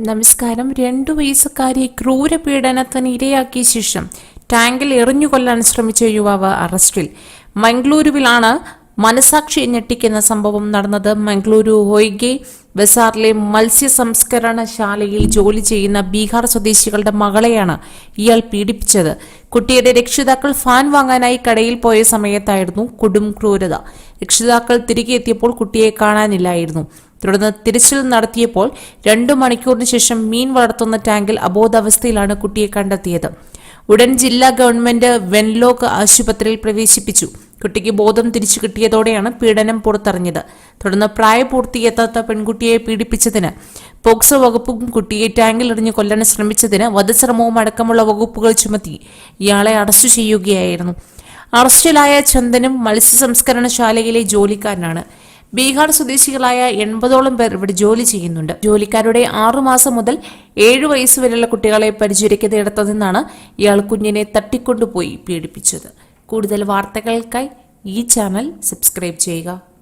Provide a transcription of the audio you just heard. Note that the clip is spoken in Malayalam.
നമസ്കാരം. രണ്ടു വയസ്സുകാരിയെ ക്രൂരപീഡനത്തിന് ഇരയാക്കിയ ശേഷം ടാങ്കിൽ എറിഞ്ഞു കൊല്ലാൻ ശ്രമിച്ച യുവാവ് അറസ്റ്റിൽ. മംഗളൂരുവിലാണ് മനസാക്ഷി ഞെട്ടിക്കുന്ന സംഭവം നടന്നത്. മംഗളൂരു ഹൊയ്ഗെ ബസാറിലെ മത്സ്യ സംസ്കരണ ശാലയിൽ ജോലി ചെയ്യുന്ന ബീഹാർ സ്വദേശികളുടെ മകളെയാണ് ഇയാൾ പീഡിപ്പിച്ചത്. കുട്ടിയുടെ രക്ഷിതാക്കൾ ഫാൻ വാങ്ങാനായി കടയിൽ പോയ സമയത്തായിരുന്നു കൊടും ക്രൂരത. രക്ഷിതാക്കൾ തിരികെ എത്തിയപ്പോൾ കുട്ടിയെ കാണാനില്ലായിരുന്നു. തുടർന്ന് തിരച്ചിൽ നടത്തിയപ്പോൾ രണ്ടു മണിക്കൂറിന് ശേഷം മീൻ വളർത്തുന്ന ടാങ്കിൽ അബോധാവസ്ഥയിലാണ് കുട്ടിയെ കണ്ടെത്തിയത്. ഉടൻ ജില്ലാ ഗവൺമെന്റ് വെൻലോക്ക് ആശുപത്രിയിൽ പ്രവേശിപ്പിച്ചു. കുട്ടിക്ക് ബോധം തിരിച്ചു കിട്ടിയതോടെയാണ് പീഡനം പുറത്തറിഞ്ഞത്. തുടർന്ന് പ്രായപൂർത്തിയെത്താത്ത പെൺകുട്ടിയെ പീഡിപ്പിച്ചതിന് പോക്സോ വകുപ്പും കുട്ടിയെ ടാങ്കിൽ എറിഞ്ഞ് കൊല്ലാൻ ശ്രമിച്ചതിന് വധശ്രമവും അടക്കമുള്ള വകുപ്പുകൾ ചുമത്തി. ഇയാളെ അറസ്റ്റ് ചെയ്യുകയായിരുന്നു. അറസ്റ്റിലായ ചന്ദനും മത്സ്യ സംസ്കരണശാലയിലെ ജോലിക്കാരനാണ്. ബീഹാർ സ്വദേശികളായ എൺപതോളം പേർ ഇവിടെ ജോലി ചെയ്യുന്നുണ്ട്. ജോലിക്കാരുടെ ആറുമാസം മുതൽ ഏഴു വയസ്സ് വരെയുള്ള കുട്ടികളെ പരിചരിക്കതയിടത്തു നിന്നാണ് ഇയാൾ കുഞ്ഞിനെ തട്ടിക്കൊണ്ടുപോയി പീഡിപ്പിച്ചത്. കൂടുതൽ വാർത്തകൾക്കായി ഈ ചാനൽ സബ്സ്ക്രൈബ് ചെയ്യുക.